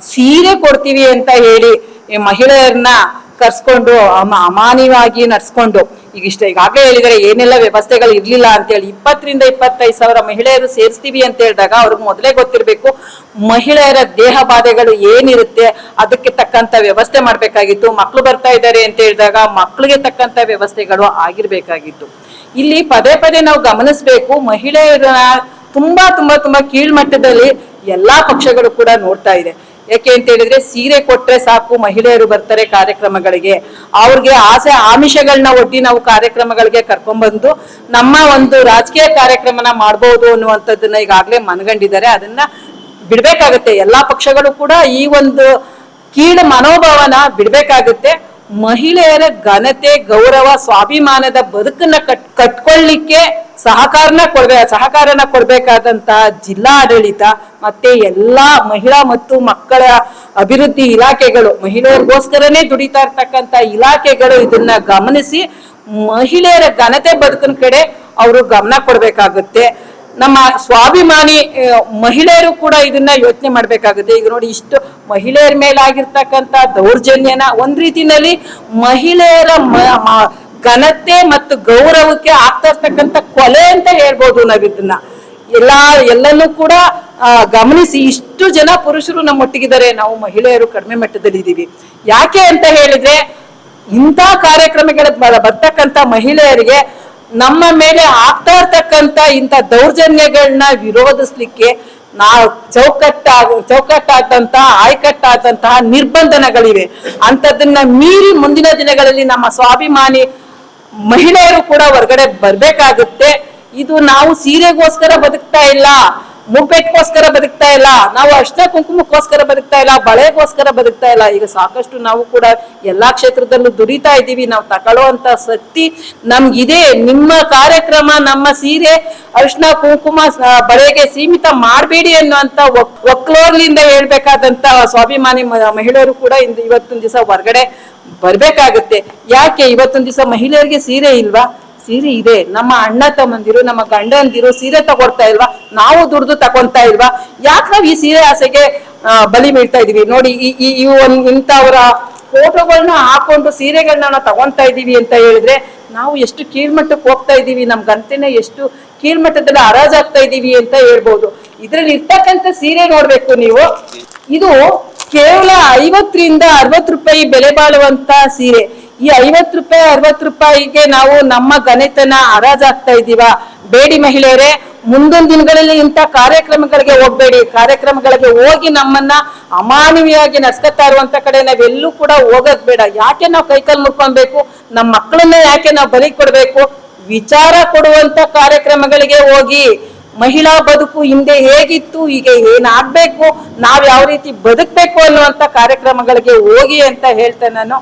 ಸೀರೆ ಕೊಡ್ತೀವಿ ಅಂತ ಹೇಳಿ ಈ ಮಹಿಳೆಯರನ್ನ ಕರ್ಸ್ಕೊಂಡು, ಅಮ- ಅಮಾನ್ಯವಾಗಿ ನಡ್ಸ್ಕೊಂಡು, ಈಗ ಇಷ್ಟ ಈಗಾಗಲೇ ಹೇಳಿದರೆ, ಏನೆಲ್ಲ ವ್ಯವಸ್ಥೆಗಳು ಇರಲಿಲ್ಲ ಅಂತ ಹೇಳಿ, ಇಪ್ಪತ್ತರಿಂದ ಇಪ್ಪತ್ತೈದು ಸಾವಿರ ಮಹಿಳೆಯರು ಸೇರಿಸ್ತೀವಿ ಅಂತ ಹೇಳಿದಾಗ ಅವ್ರಿಗೆ ಮೊದಲೇ ಗೊತ್ತಿರಬೇಕು, ಮಹಿಳೆಯರ ದೇಹ ಬಾಧೆಗಳು ಏನಿರುತ್ತೆ, ಅದಕ್ಕೆ ತಕ್ಕಂತ ವ್ಯವಸ್ಥೆ ಮಾಡಬೇಕಾಗಿತ್ತು ಮಕ್ಕಳು ಬರ್ತಾ ಇದ್ದಾರೆ ಅಂತ ಹೇಳಿದಾಗ ಮಕ್ಕಳಿಗೆ ತಕ್ಕಂತ ವ್ಯವಸ್ಥೆಗಳು ಆಗಿರ್ಬೇಕಾಗಿತ್ತು. ಇಲ್ಲಿ ಪದೇ ಪದೇ ನಾವು ಗಮನಿಸಬೇಕು ಮಹಿಳೆಯರ ತುಂಬಾ ತುಂಬಾ ತುಂಬಾ ಕೀಳ್ಮಟ್ಟದಲ್ಲಿ ಎಲ್ಲಾ ಪಕ್ಷಗಳು ಕೂಡ ನೋಡ್ತಾ ಇದೆ. ಯಾಕೆ ಅಂತ ಹೇಳಿದ್ರೆ ಸೀರೆ ಕೊಟ್ರೆ ಸಾಕು, ಮಹಿಳೆಯರು ಬರ್ತಾರೆ ಕಾರ್ಯಕ್ರಮಗಳಿಗೆ. ಅವ್ರಿಗೆ ಆಸೆ ಆಮಿಷಗಳನ್ನ ಒಡ್ಡಿ ನಾವು ಕಾರ್ಯಕ್ರಮಗಳಿಗೆ ಕರ್ಕೊಂಡ್ಬಂದು ನಮ್ಮ ಒಂದು ರಾಜಕೀಯ ಕಾರ್ಯಕ್ರಮನ ಮಾಡ್ಬೋದು ಅನ್ನುವಂಥದ್ದನ್ನ ಈಗಾಗಲೇ ಮನಗಂಡಿದ್ದಾರೆ. ಅದನ್ನ ಬಿಡ್ಬೇಕಾಗತ್ತೆ. ಎಲ್ಲಾ ಪಕ್ಷಗಳು ಕೂಡ ಈ ಒಂದು ಕೀಳು ಮನೋಭಾವನ ಬಿಡಬೇಕಾಗುತ್ತೆ. ಮಹಿಳೆಯರ ಘನತೆ, ಗೌರವ, ಸ್ವಾಭಿಮಾನದ ಬದುಕನ್ನ ಕಟ್, ಕಟ್ಕೊಳ್ಳಿಕ್ಕೆ ಸಹಕಾರನ ಕೊಡ್ಬೇ, ಸಹಕಾರನ ಕೊಡ್ಬೇಕಾದಂತಹ ಜಿಲ್ಲಾ ಆಡಳಿತ ಮತ್ತೆ ಎಲ್ಲಾ ಮಹಿಳಾ ಮತ್ತು ಮಕ್ಕಳ ಅಭಿವೃದ್ಧಿ ಇಲಾಖೆಗಳು, ಮಹಿಳೆಯರಿಗೋಸ್ಕರನೇ ದುಡಿತಾ ಇರ್ತಕ್ಕಂತ ಇಲಾಖೆಗಳು ಇದನ್ನ ಗಮನಿಸಿ ಮಹಿಳೆಯರ ಘನತೆ ಬದುಕಿನ ಕಡೆ ಅವರು ಗಮನ ಕೊಡ್ಬೇಕಾಗುತ್ತೆ. ನಮ್ಮ ಸ್ವಾಭಿಮಾನಿ ಮಹಿಳೆಯರು ಕೂಡ ಇದನ್ನ ಯೋಚನೆ ಮಾಡ್ಬೇಕಾಗುತ್ತೆ. ಈಗ ನೋಡಿ ಇಷ್ಟು ಮಹಿಳೆಯರ ಮೇಲೆ ಆಗಿರ್ತಕ್ಕಂತ ದೌರ್ಜನ್ಯನ ಒಂದ್ ರೀತಿನಲ್ಲಿ ಮಹಿಳೆಯರ ಘನತೆ ಮತ್ತು ಗೌರವಕ್ಕೆ ಆಗ್ತಾ ಇರ್ತಕ್ಕಂಥ ಕೊಲೆ ಅಂತ ಹೇಳ್ಬೋದು ನಾವಿದನ್ನ ಎಲ್ಲ ಎಲ್ಲಾ ಎಲ್ಲನೂ ಕೂಡ ಗಮನಿಸಿ ಇಷ್ಟು ಜನ ಪುರುಷರು ನಮ್ಮೊಟ್ಟಿಗಿದ್ದಾರೆ. ನಾವು ಮಹಿಳೆಯರು ಕಡಿಮೆ ಮಟ್ಟದಲ್ಲಿ ಇದ್ದೀವಿ. ಯಾಕೆ ಅಂತ ಹೇಳಿದ್ರೆ, ಇಂಥ ಕಾರ್ಯಕ್ರಮಗಳ ಬರ್ತಕ್ಕಂಥ ಮಹಿಳೆಯರಿಗೆ ನಮ್ಮ ಮೇಲೆ ಆಗ್ತಾ ಇರ್ತಕ್ಕಂಥ ಇಂಥ ದೌರ್ಜನ್ಯಗಳನ್ನ ವಿರೋಧಿಸ್ಲಿಕ್ಕೆ ನಾವು ಚೌಕಟ್ಟಾಗ ಚೌಕಟ್ಟಾದಂತಹ ಆಯ್ಕಟ್ಟಾದಂತಹ ನಿರ್ಬಂಧನಗಳಿವೆ. ಅಂತದನ್ನ ಮೀರಿ ಮುಂದಿನ ದಿನಗಳಲ್ಲಿ ನಮ್ಮ ಸ್ವಾಭಿಮಾನಿ ಮಹಿಳೆಯರು ಕೂಡ ಹೊರಗಡೆ ಬರ್ಬೇಕಾಗುತ್ತೆ. ಇದು ನಾವು ಸೀರೆಗೋಸ್ಕರ ಬದುಕ್ತಾ ಇಲ್ಲ. ಮುಗ್ಬೆಟ್ಗೋಸ್ಕರ ಬದುಕ್ತಾ ಇಲ್ಲ. ನಾವು ಅಷ್ಟೇ ಕುಂಕುಮಕ್ಕೋಸ್ಕರ ಬದುಕ್ತಾ ಇಲ್ಲ, ಬಳೆಗೋಸ್ಕರ ಬದುಕ್ತಾ ಇಲ್ಲ. ಈಗ ಸಾಕಷ್ಟು ನಾವು ಕೂಡ ಎಲ್ಲಾ ಕ್ಷೇತ್ರದಲ್ಲೂ ದುರಿತಾ ಇದ್ದೀವಿ. ನಾವು ತಗೊಳ್ಳುವಂತ ಶಕ್ತಿ ನಮ್ಗಿದೆ. ನಿಮ್ಮ ಕಾರ್ಯಕ್ರಮ, ನಮ್ಮ ಸೀರೆ ಅರ್ಶನ ಕುಂಕುಮ ಬಳೆಗೆ ಸೀಮಿತ ಮಾಡಬೇಡಿ ಅನ್ನುವಂತ ಒಕ್- ಒಕ್ಲೋರ್ಲಿಂದ ಹೇಳ್ಬೇಕಾದಂತ ಸ್ವಾಭಿಮಾನಿ ಮಹಿಳೆಯರು ಕೂಡ ಇಂದು ಇವತ್ತೊಂದು ದಿವಸ ಹೊರಗಡೆ ಬರ್ಬೇಕಾಗತ್ತೆ. ಯಾಕೆ? ಇವತ್ತೊಂದು ದಿವಸ ಮಹಿಳೆಯರಿಗೆ ಸೀರೆ ಇಲ್ವಾ? ಸೀರೆ ಇದೆ. ನಮ್ಮ ಅಣ್ಣ ತಮ್ಮಂದಿರು, ನಮ್ಮ ಗಂಡಂದಿರು ಸೀರೆ ತಗೊಳ್ತಾ ಇಲ್ವಾ? ನಾವು ದುಡ್ದು ತಗೊಂತಾ ಇಲ್ವಾ? ಯಾಕೆ ನಾವು ಈ ಸೀರೆ ಆಸೆಗೆ ಬಲಿ ಬೀಳ್ತಾ ಇದೀವಿ? ನೋಡಿ, ಈ ಈ ಒಂದ್ ಇಂಥವರ ಫೋಟೋಗಳನ್ನ ಹಾಕೊಂಡು ಸೀರೆಗಳನ್ನ ನಾವು ತಗೊಂತಾ ಇದೀವಿ ಅಂತ ಹೇಳಿದ್ರೆ ನಾವು ಎಷ್ಟು ಕೀಳ್ಮಟ್ಟಕ್ಕೆ ಹೋಗ್ತಾ ಇದೀವಿ? ನಮ್ ಗಂಟೆನೆ ಎಷ್ಟು ಕೀಳ್ಮಟ್ಟದಲ್ಲಿ ಹರಾಜಾಗ್ತಾ ಇದೀವಿ ಅಂತ ಹೇಳ್ಬೋದು. ಇದ್ರಲ್ಲಿ ಇರ್ತಕ್ಕಂಥ ಸೀರೆ ನೋಡ್ಬೇಕು ನೀವು. ಇದು ಕೇವಲ ಐವತ್ತರಿಂದ ಅರವತ್ತು ರೂಪಾಯಿ ಬೆಲೆ ಬಾಳುವಂತ ಸೀರೆ. ಈ ಐವತ್ತು ರೂಪಾಯಿ, ಅರವತ್ತು ರೂಪಾಯಿಗೆ ನಾವು ನಮ್ಮ ಗಣಿತನ ಹರಾಜಾಗ್ತಾ ಇದೀವ ಬೇಡಿ ಮಹಿಳೆಯರೇ, ಮುಂದೊಂದು ದಿನಗಳಲ್ಲಿ ಇಂಥ ಕಾರ್ಯಕ್ರಮಗಳಿಗೆ ಹೋಗ್ಬೇಡಿ. ಕಾರ್ಯಕ್ರಮಗಳಿಗೆ ಹೋಗಿ ನಮ್ಮನ್ನ ಅಮಾನವೀಯವಾಗಿ ನಸ್ಕತ್ತಾ ಇರುವಂತ ಕಡೆ ನಾವೆಲ್ಲೂ ಕೂಡ ಹೋಗೋದ್ ಬೇಡ. ಯಾಕೆ ನಾವು ಕೈಕಾಲು ಮುಡ್ಕೊಬೇಕು ನಮ್ಮ ಮಕ್ಕಳನ್ನ ಯಾಕೆ ನಾವು ಬಲಿ ಕೊಡ್ಬೇಕು? ವಿಚಾರ ಕೊಡುವಂತ ಕಾರ್ಯಕ್ರಮಗಳಿಗೆ ಹೋಗಿ. ಮಹಿಳಾ ಬದುಕು ಹಿಂದೆ ಹೇಗಿತ್ತು ಈಗ ಏನಾಗಬೇಕು, ನಾವು ಯಾವ ರೀತಿ ಬದುಕಬೇಕು ಅನ್ನುವಂತ ಕಾರ್ಯಕ್ರಮಗಳಿಗೆ ಹೋಗಿ ಅಂತ ಹೇಳ್ತೇನೆ ನಾನು.